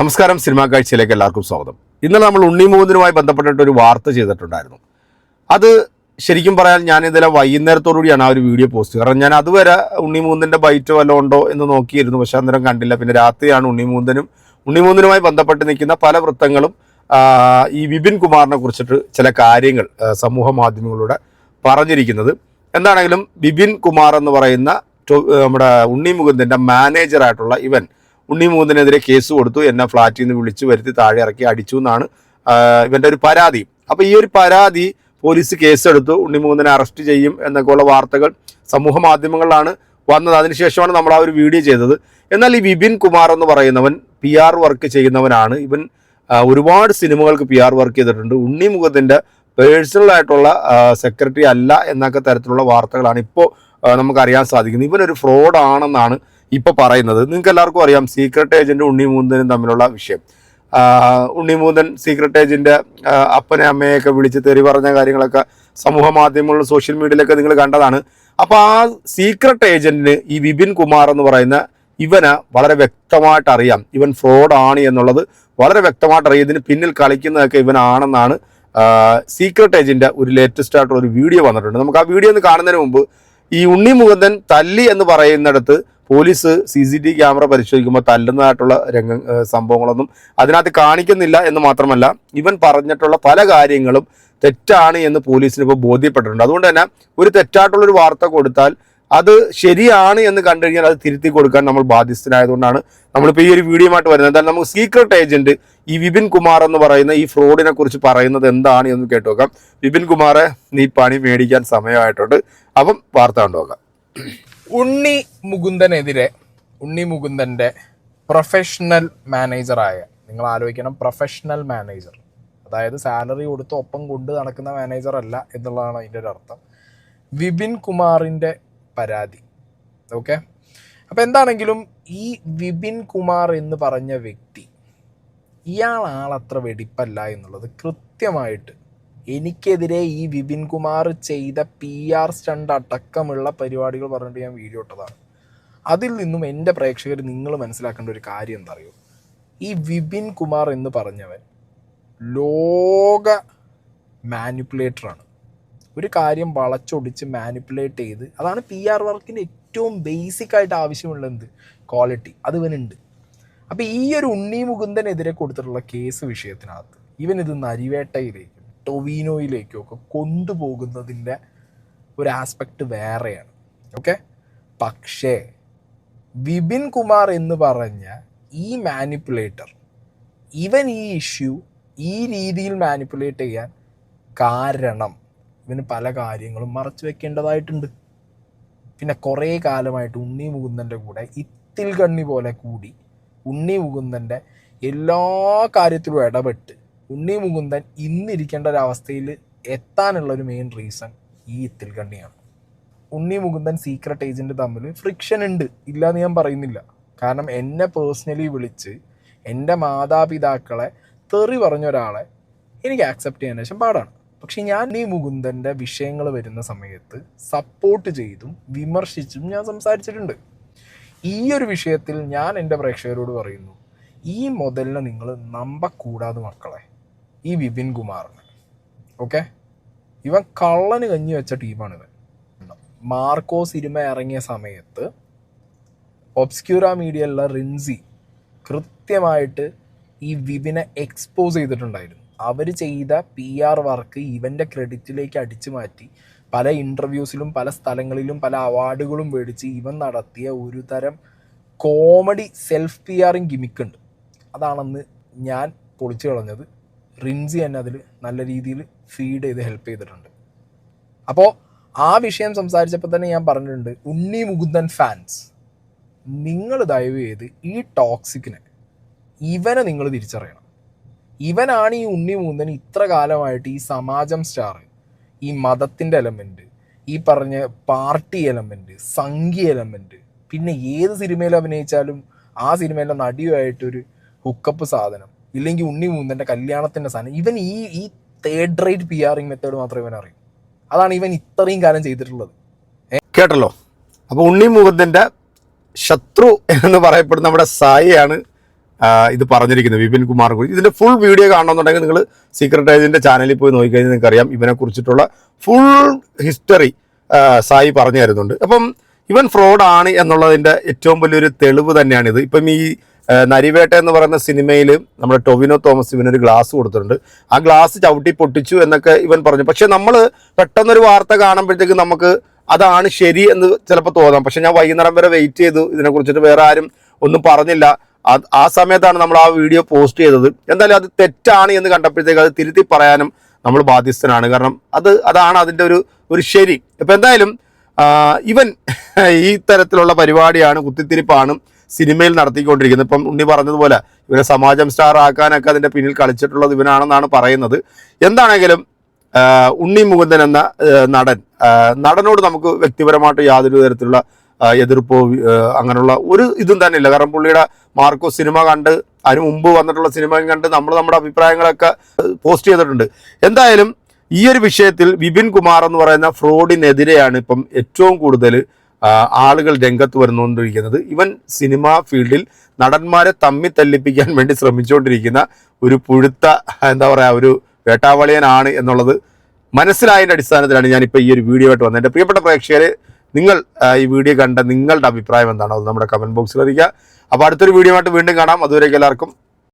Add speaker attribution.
Speaker 1: നമസ്കാരം സിനിമാ കാഴ്ചയിലേക്ക് എല്ലാവർക്കും സ്വാഗതം. ഇന്നലെ നമ്മൾ ഉണ്ണി ഉണ്ണിമൂന്നിനുമായി ബന്ധപ്പെട്ടിട്ട് ഒരു വാർത്ത ചെയ്തിട്ടുണ്ടായിരുന്നു. അത് ശരിക്കും പറയാൻ ഞാൻ ഇന്നലെ വൈകുന്നേരത്തോടുകൂടിയാണ് ആ ഒരു വീഡിയോ പോസ്റ്റ് കാരണം ഞാൻ അതുവരെ ഉണ്ണിമൂന്നിന്റെ ബൈറ്റ് വല്ലതും ഉണ്ടോ എന്ന് നോക്കിയിരുന്നു. പക്ഷെ അന്നേരം കണ്ടില്ല. പിന്നെ രാത്രിയാണ് ഉണ്ണിമൂന്നിനും ഉണ്ണിമൂന്നിനുമായി ബന്ധപ്പെട്ട് നിൽക്കുന്ന പല വൃത്തങ്ങളും ഈ വിപിൻ കുമാറിനെ കുറിച്ചിട്ട് ചില കാര്യങ്ങൾ സമൂഹ മാധ്യമങ്ങളിലൂടെ പറഞ്ഞിരിക്കുന്നത്. എന്താണെങ്കിലും വിപിൻ കുമാർ എന്ന് പറയുന്ന നമ്മുടെ ഉണ്ണി മുകുന്ദന്റെ മാനേജറായിട്ടുള്ള ഇവൻ ഉണ്ണി മുകുന്ദനെതിരെ കേസ് കൊടുത്തു. എന്നെ ഫ്ലാറ്റിൽ നിന്ന് വിളിച്ചു വരുത്തി താഴെ ഇറക്കി അടിച്ചു എന്നാണ് ഇവന്റെ ഒരു പരാതി. അപ്പോൾ ഈ ഒരു പരാതി പോലീസ് കേസെടുത്തു. ഉണ്ണി മുകുന്ദനെ അറസ്റ്റ് ചെയ്യും എന്നൊക്കെയുള്ള വാർത്തകൾ സമൂഹ മാധ്യമങ്ങളിലാണ് വന്നത്. അതിനുശേഷമാണ് നമ്മൾ ആ ഒരു വീഡിയോ ചെയ്തത്. എന്നാൽ ഈ വിപിൻ കുമാർ എന്ന് പറയുന്നവൻ പി ആർ വർക്ക് ചെയ്യുന്നവനാണ്. ഇവൻ ഒരുപാട് സിനിമകൾക്ക് പി ആർ വർക്ക് ചെയ്തിട്ടുണ്ട്. ഉണ്ണി മുഖത്തിന്റെ പേഴ്സണൽ ആയിട്ടുള്ള സെക്രട്ടറി അല്ല എന്നൊക്കെ തരത്തിലുള്ള വാർത്തകളാണ് ഇപ്പോൾ നമുക്കറിയാൻ സാധിക്കുന്നത്. ഇവനൊരു ഫ്രോഡ് ഇപ്പോൾ പറയുന്നത്. നിങ്ങൾക്ക് എല്ലാവർക്കും അറിയാം സീക്രട്ട് ഏജന്റ് ഉണ്ണി തമ്മിലുള്ള വിഷയം. ആ, ഉണ്ണി മൂന്തൻ സീക്രട്ട് ഏജന്റ് അപ്പനെ അമ്മയെയൊക്കെ വിളിച്ച് തെറി പറഞ്ഞ കാര്യങ്ങളൊക്കെ സമൂഹ മാധ്യമങ്ങളിലും സോഷ്യൽ മീഡിയയിലൊക്കെ നിങ്ങൾ കണ്ടതാണ്. അപ്പോൾ ആ സീക്രട്ട് ഏജന്റിന് ഈ വിപിൻ കുമാർ എന്ന് പറയുന്ന ഇവന് വളരെ വ്യക്തമായിട്ട് അറിയാം. ഇവൻ ഫ്രോഡ് ആണ് എന്നുള്ളത് വളരെ വ്യക്തമായിട്ട് അറിയാം. ഇതിന് പിന്നിൽ കളിക്കുന്നതൊക്കെ ഇവനാണെന്നാണ് സീക്രട്ട് ഏജന്റ് ഒരു ലേറ്റസ്റ്റ് ആയിട്ടുള്ള ഒരു വീഡിയോ വന്നിട്ടുണ്ട്. നമുക്ക് ആ വീഡിയോ ഒന്ന് കാണുന്നതിന് മുമ്പ് ഈ ഉണ്ണി മുകുന്ദൻ തല്ലി എന്ന് പറയുന്നിടത്ത് police C C T camera പരിശോധിക്കുമ്പോൾ തല്ലുന്നതായിട്ടുള്ള രംഗ സംഭവങ്ങളൊന്നും അതിനകത്ത് കാണിക്കുന്നില്ല എന്ന് മാത്രമല്ല ഇവൻ പറഞ്ഞിട്ടുള്ള പല കാര്യങ്ങളും തെറ്റാണ് എന്ന് പോലീസിന് ഇപ്പോൾ ബോധ്യപ്പെട്ടിട്ടുണ്ട്. അതുകൊണ്ട് തന്നെ ഒരു തെറ്റായിട്ടുള്ളൊരു വാർത്ത കൊടുത്താൽ അത് ശരിയാണ് എന്ന് കണ്ടു കഴിഞ്ഞാൽ അത് തിരുത്തി കൊടുക്കാൻ നമ്മൾ ബാധ്യസ്ഥനായതുകൊണ്ടാണ് നമ്മളിപ്പോൾ ഈ ഒരു വീഡിയോയുമായിട്ട് വരുന്നത്. എന്തായാലും നമുക്ക് സീക്രട്ട് ഏജന്റ് ഈ വിപിൻ കുമാർ എന്ന് പറയുന്ന ഈ ഫ്രോഡിനെ കുറിച്ച് പറയുന്നത് എന്താണ് എന്ന് കേട്ടു നോക്കാം. വിപിൻ കുമാറെ നീ പണി മേടിക്കാൻ സമയമായിട്ടുണ്ട്. അപ്പം വാർത്ത കണ്ടുനോക്കാം
Speaker 2: ഉണ്ണി മുകുന്ദനെതിരെ ഉണ്ണി മുകുന്ദന്റെ പ്രൊഫഷണൽ മാനേജറായ നിങ്ങൾ ആലോചിക്കണം പ്രൊഫഷണൽ മാനേജർ അതായത് സാലറി കൊടുത്ത് ഒപ്പം കൊണ്ട് നടക്കുന്ന മാനേജർ അല്ല എന്നുള്ളതാണ് അതിന്റെ ഒരു അർത്ഥം. വിപിൻ കുമാറിന്റെ പരാതി. ഓക്കെ അപ്പോൾ എന്താണെങ്കിലും ഈ വിപിൻ കുമാർ എന്ന് പറഞ്ഞ വ്യക്തി ഇയാൾ ആളത്ര വെടിപ്പല്ല എന്നുള്ളത് കൃത്യമായിട്ട് എനിക്കെതിരെ ഈ വിപിൻ കുമാർ ചെയ്ത പി ആർ സ്റ്റണ്ട് അടക്കമുള്ള പരിപാടികൾ പറഞ്ഞിട്ട് ഞാൻ വീഡിയോ ഇട്ടതാണ്. അതിൽ നിന്നും എന്റെ പ്രേക്ഷകർ നിങ്ങൾ മനസ്സിലാക്കേണ്ട ഒരു കാര്യം എന്താ അറിയോ ഈ വിപിൻ കുമാർ എന്ന് പറഞ്ഞവൻ ലോക മാനിപ്പുലേറ്ററാണ് ഒരു കാര്യം വളച്ചൊടിച്ച് മാനിപ്പുലേറ്റ് ചെയ്ത് അതാണ് പി ആർ വർക്കിന് ഏറ്റവും ബേസിക് ആയിട്ട് ആവശ്യമുള്ള എന്ത് ക്വാളിറ്റി അത് ഇവനുണ്ട്. അപ്പോൾ ഈ ഒരു ഉണ്ണി മുകുന്ദനെതിരെ കൊടുത്തിട്ടുള്ള കേസ് വിഷയത്തിനകത്ത് ഇവൻ നരിവേട്ടയിലേക്കും ടൊവീനോയിലേക്കും ഒക്കെ കൊണ്ടുപോകുന്നതിന്റെ ഒരു ആസ്പെക്ട് വേറെയാണ്. ഓക്കെ പക്ഷേ വിപിൻ കുമാർ എന്ന് പറഞ്ഞ ഈ മാനിപ്പുലേറ്റർ ഇവൻ ഈ ഇഷ്യൂ ഈ രീതിയിൽ മാനിപ്പുലേറ്റ് ചെയ്യാൻ കാരണം ഇവന് പല കാര്യങ്ങളും മറച്ചു വെക്കേണ്ടതായിട്ടുണ്ട്. പിന്നെ കുറേ കാലമായിട്ട് ഉണ്ണി മുകുന്ദന്റെ കൂടെ ഇത്തിൽ കണ്ണി പോലെ കൂടി ഉണ്ണി മുകുന്ദന്റെ എല്ലാ കാര്യത്തിലും ഇടപെട്ട് ഉണ്ണി മുകുന്ദൻ ഇന്നിരിക്കേണ്ട ഒരവസ്ഥയിൽ എത്താനുള്ള ഒരു മെയിൻ റീസൺ ഈ ഇത്തിൽകണ്ണിയാണ് ഉണ്ണി മുകുന്ദൻ സീക്രട്ട് ഏജന്റ് തമ്മിൽ ഫ്രിക്ഷൻ ഉണ്ട്. ഇല്ല എന്ന് ഞാൻ പറയുന്നില്ല. കാരണം എന്നെ പേഴ്സണലി വിളിച്ച് എന്റെ മാതാപിതാക്കളെ തെറി പറഞ്ഞ ഒരാളെ എനിക്ക് ആക്സെപ്റ്റ് ചെയ്യാൻ ശേഷം പാടാണ്. പക്ഷെ ഞാൻ ഈ മുകുന്ദന്റെ വിഷയങ്ങൾ വരുന്ന സമയത്ത് സപ്പോർട്ട് ചെയ്തും വിമർശിച്ചും ഞാൻ സംസാരിച്ചിട്ടുണ്ട്. ഈ ഒരു വിഷയത്തിൽ ഞാൻ എന്റെ പ്രേക്ഷകരോട് പറയുന്നു ഈ മുതലിനെ നിങ്ങൾ നമ്പക്കൂടാതെ മക്കളെ. ഈ വിപിൻ കുമാറിന്. ഓക്കെ? ഇവൻ കള്ളന് കഞ്ഞി വെച്ച ടീമാണ് ഇവൻ മാർക്കോ സിനിമ ഇറങ്ങിയ സമയത്ത് ഒബ്സ്ക്യൂറ മീഡിയയിലുള്ള റിൻസി കൃത്യമായിട്ട് ഈ വിപിനെ എക്സ്പോസ് ചെയ്തിട്ടുണ്ടായിരുന്നു. അവർ ചെയ്ത പി ആർ വർക്ക് ഇവന്റെ ക്രെഡിറ്റിലേക്ക് അടിച്ചു മാറ്റി പല ഇന്റർവ്യൂസിലും പല സ്ഥലങ്ങളിലും പല അവാർഡുകളും മേടിച്ച് ഇവൻ നടത്തിയ ഒരു തരം കോമഡി സെൽഫ് പി ആറിങ് ഗിമിക്കുണ്ട് അതാണെന്ന് ഞാൻ പൊളിച്ചു കളഞ്ഞത്. റിൻസി തന്നെ അതിൽ നല്ല രീതിയിൽ ഫീഡ് ചെയ്ത് ഹെൽപ്പ് ചെയ്തിട്ടുണ്ട്. അപ്പോൾ ആ വിഷയം സംസാരിച്ചപ്പോൾ തന്നെ ഞാൻ പറഞ്ഞിട്ടുണ്ട് ഉണ്ണി മുകുന്ദൻ ഫാൻസ് നിങ്ങൾ ദയവ് ചെയ്ത് ഈ ടോക്സിക്കിനെ ഇവനെ നിങ്ങൾ തിരിച്ചറിയണം. ഇവനാണ് ഈ ഉണ്ണി മുകുന്ദൻ ഇത്ര കാലമായിട്ട് ഈ സമാജം സ്റ്റാർ ഈ മതത്തിന്റെ എലമെന്റ് ഈ പറഞ്ഞ പാർട്ടി എലമെന്റ് സംഘി എലമെന്റ് പിന്നെ ഏത് സിനിമയിൽ അഭിനയിച്ചാലും ആ സിനിമയിലെ നടിയുമായിട്ടൊരു ഹുക്കപ്പ് സാധനം ഇല്ലെങ്കിൽ ഉണ്ണി മൂന്നന്റെ കല്യാണത്തിന്റെ സാധനം. ഇവൻ ഈ ഈ third rate PRing method മാത്രമേ ഇവൻ അറിയൂ. അതാണ് ഇവൻ ഇത്രയും കാലം ചെയ്തിട്ടുള്ളത്.
Speaker 1: കേട്ടല്ലോ? അപ്പോൾ ഉണ്ണി മുകുന്ദന്റെ ശത്രു എന്ന് പറയപ്പെടുന്ന നമ്മുടെ സായിയാണ് ഇത് പറഞ്ഞിരിക്കുന്നത് വിപിൻ കുമാറിനെ കുറിച്ച് ഇതിന്റെ ഫുൾ വീഡിയോ കാണണമെന്നുണ്ടെങ്കിൽ നിങ്ങൾ സീക്രട്ട് ഏജന്റെ ചാനലിൽ പോയി നോക്കിക്കഴിഞ്ഞാൽ നിങ്ങൾക്ക് അറിയാം ഇവനെ കുറിച്ചിട്ടുള്ള ഫുൾ ഹിസ്റ്ററി സായി പറഞ്ഞു തരുന്നുണ്ട്. അപ്പം ഇവൻ ഫ്രോഡാണ് എന്നുള്ളതിന്റെ ഏറ്റവും വലിയൊരു തെളിവ് തന്നെയാണിത്. ഇപ്പം ഈ നരിവേട്ട എന്ന് പറയുന്ന സിനിമയിൽ നമ്മുടെ ടൊവിനോ തോമസ് ഇവനൊരു ഗ്ലാസ് കൊടുത്തിട്ടുണ്ട്. ആ ഗ്ലാസ് ചവിട്ടി പൊട്ടിച്ചു എന്നൊക്കെ ഇവൻ പറഞ്ഞു. പക്ഷെ നമ്മൾ പെട്ടെന്നൊരു വാർത്ത കാണുമ്പോഴത്തേക്ക് നമുക്ക് അതാണ് ശരി എന്ന് ചിലപ്പോൾ തോന്നാം. പക്ഷെ ഞാൻ വൈകുന്നേരം വരെ വെയിറ്റ് ചെയ്തു. ഇതിനെക്കുറിച്ചിട്ട് വേറെ ആരും ഒന്നും പറഞ്ഞില്ല. ആ സമയത്താണ് നമ്മൾ ആ വീഡിയോ പോസ്റ്റ് ചെയ്തത്. എന്തായാലും അത് തെറ്റാണ് എന്ന് കണ്ടപ്പോഴത്തേക്ക് അത് തിരുത്തി പറയാനും നമ്മൾ ബാധ്യസ്ഥനാണ്. കാരണം അത് അതാണ് അതിന്റെ ഒരു ഒരു ശരി. ഇപ്പം എന്തായാലും ഇവൻ ഈ തരത്തിലുള്ള പരിപാടിയാണ് കുത്തിത്തിരിപ്പാണ് സിനിമയിൽ നടത്തിക്കൊണ്ടിരിക്കുന്നത്. ഇപ്പം ഉണ്ണി പറഞ്ഞതുപോലെ ഇവരെ സമാജം സ്റ്റാർ ആക്കാനൊക്കെ അതിന്റെ പിന്നിൽ കളിച്ചിട്ടുള്ളത് ഇവനാണെന്നാണ് പറയുന്നത്. എന്താണെങ്കിലും ഉണ്ണി മുകുന്ദൻ എന്ന നടൻ നടനോട് നമുക്ക് വ്യക്തിപരമായിട്ട് യാതൊരു തരത്തിലുള്ള എതിർപ്പോ അങ്ങനെയുള്ള ഒരു ഇതും തന്നെ ഇല്ല. കാരണം പുള്ളിയുടെ മാർക്കോ സിനിമ കണ്ട് അതിന് മുമ്പ് വന്നിട്ടുള്ള സിനിമയും കണ്ട് നമ്മൾ നമ്മുടെ അഭിപ്രായങ്ങളൊക്കെ പോസ്റ്റ് ചെയ്തിട്ടുണ്ട്. എന്തായാലും ഈ ഒരു വിഷയത്തിൽ വിപിൻ കുമാർ എന്ന് പറയുന്ന ഫ്രോഡിനെതിരെയാണ് ഇപ്പം ഏറ്റവും കൂടുതൽ ആളുകൾ രംഗത്ത് വരുന്നുകൊണ്ടിരിക്കുന്നത് ഇവൻ സിനിമാ ഫീൽഡിൽ നടന്മാരെ തമ്മി തല്ലിപ്പിക്കാൻ വേണ്ടി ശ്രമിച്ചുകൊണ്ടിരിക്കുന്ന ഒരു പുഴുത്ത എന്താ പറയുക ഒരു വേട്ടാവളിയനാണ് എന്നുള്ളത് മനസ്സിലായതിന്റെ അടിസ്ഥാനത്തിലാണ് ഞാനിപ്പോൾ ഈ ഒരു വീഡിയോ ആയിട്ട് വന്നത്. എന്റെ പ്രിയപ്പെട്ട പ്രേക്ഷകരെ നിങ്ങൾ ഈ വീഡിയോ കണ്ട നിങ്ങളുടെ അഭിപ്രായം എന്താണോ? അത് നമ്മുടെ കമന്റ് ബോക്സിൽ അറിയിക്കുക. അപ്പോൾ അടുത്തൊരു വീഡിയോ ആയിട്ട് വീണ്ടും കാണാം. അതുവരേക്കും എല്ലാവർക്കും